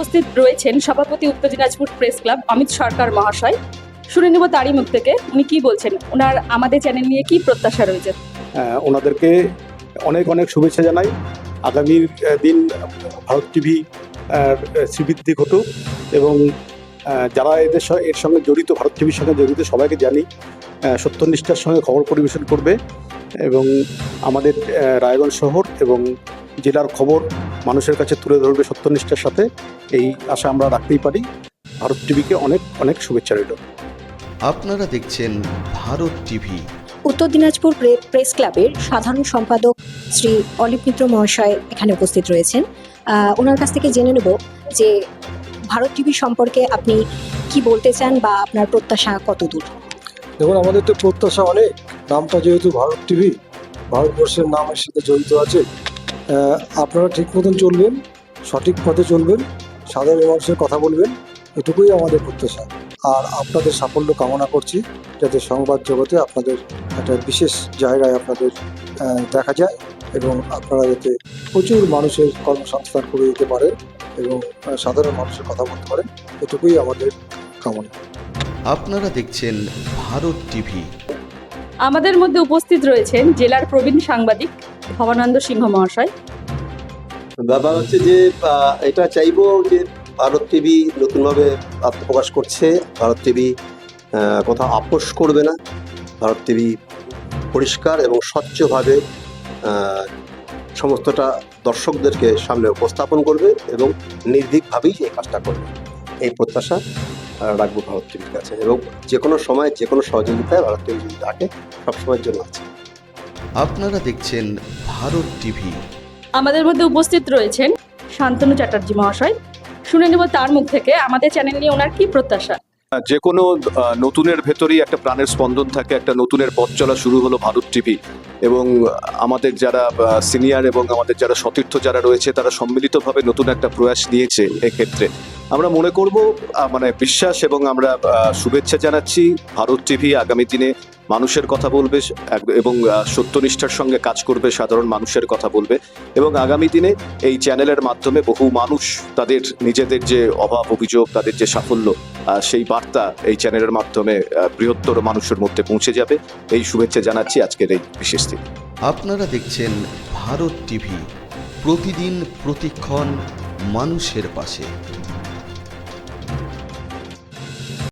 উপস্থিত রয়েছেন সভাপতি উত্তর দিনাজপুর প্রেস ক্লাব অমিত সরকার মহাশয়। শুনে নেব তারই মুখ থেকে উনি কি বলছেন ওনার আমাদের চ্যানেল নিয়ে কি প্রত্যাশা রয়েছে? ওনাদেরকে অনেক অনেক শুভেচ্ছা জানাই। আগামী দিন ভারত টিভি শ্রীবৃদ্ধি ঘটুক এবং যারা এদের এর সঙ্গে জড়িত, ভারত টিভির সঙ্গে জড়িত সবাইকে জানি সত্যনিষ্ঠার সঙ্গে খবর পরিবেশন করবে এবং আমাদের রায়গঞ্জ শহর এবং জেলার খবর মানুষের কাছে তুলে ধরবে সত্যনিষ্ঠার সাথে এই আশা আমরা রাখতেই পারি। ভারত টিভিকে অনেক অনেক শুভেচ্ছা রইল। আপনারা দেখছেন ভারত টিভি। উত্তর দিনাজপুর প্রেস ক্লাবের সাধারণ সম্পাদক শ্রী অলিপ মিত্র মহাশয় এখানে উপস্থিত রয়েছেন। ওনার কাছ থেকে জেনে নেব যে ভারত টিভি সম্পর্কে আপনি কি বলতে চান বা আপনার প্রত্যাশা কতদূর? দেখুন আমাদের তো প্রত্যাশা অনেক। নামটা যেহেতু ভারত টিভি ভারতবর্ষের নামের সাথে জড়িত আছে। আপনারা ঠিক মতন চলবেন সঠিক পথে চলবেন সাধারণ মানুষের কথা বলবেন এটুকুই আমাদের প্রত্যাশা। আর আপনাদের সাফল্য কামনা করছি যাতে সংবাদ জগতে আপনাদের একটা বিশেষ জায়গায় আপনাদের দেখা যায় এবং আপনারা যাতে প্রচুর মানুষের কর্মসংস্থান করে দিতে পারেন এবং সাধারণ মানুষের কথা বলতে পারেন এটুকুই আমাদের কামনা। আপনারা দেখছেন ভারত টিভি। আমাদের মধ্যে উপস্থিত রয়েছেন জেলার প্রবীণ সাংবাদিক ভবানন্দ সিংহ মহাশয়। ব্যাপার হচ্ছে যে এটা চাইব যে ভারত টিভি নতুনভাবে আত্মপ্রকাশ করছে। ভারত টিভি কোথাও আপোষ করবে না। ভারত টিভি পরিষ্কার এবং স্বচ্ছভাবে সমস্তটা দর্শকদেরকে সামনে উপস্থাপন করবে এবং নির্ভীকভাবেই এই কাজটা করবে। এই প্রত্যাশা রাখব ভারত টিভির কাছে এবং যে কোনো সময় যে কোনো সহযোগিতায় ভারত টিভি যদি থাকে, সবসময়ের জন্য আছে। আপনারা দেখছেন ভারত টিভি। আমাদের মধ্যে উপস্থিত রয়েছেন শান্তনু চ্যাটার্জি মহাশয়। শুনে নেব তার মুখ থেকে আমাদের চ্যানেল নিয়ে ওনার কি প্রত্যাশা? যে কোনো আহ, নতুনের ভেতরেই একটা প্রাণের স্পন্দন থাকে একটা নতুনের পথ চলা শুরু হলো ভারত টিভি। এবং আমাদের যারা সিনিয়র এবং আমাদের যারা সতীর্থ যারা রয়েছে, তারা সম্মিলিতভাবে নতুন একটা প্রয়াস নিয়েছে এক্ষেত্রে। আমরা মনে করব মানে বিশ্বাস এবং আমরা শুভেচ্ছা জানাচ্ছি। ভারত টিভি আগামী দিনে মানুষের কথা বলবে এবং সত্যনিষ্ঠার সঙ্গে কাজ করবে, সাধারণ মানুষের কথা বলবে। এবং আগামী দিনে এই চ্যানেলের মাধ্যমে বহু মানুষ তাদের নিজেদের যে অভাব, অভিযোগ, তাদের যে সাফল্য সেই বার্তা এই চ্যানেলের মাধ্যমে বৃহত্তর মানুষের মধ্যে পৌঁছে যাবে। এই শুভেচ্ছা জানাচ্ছি আজকের এই বিশেষ দিন আপনারা দেখছেন ভারত টিভি প্রতিদিন প্রতিক্ষণ মানুষের পাশে।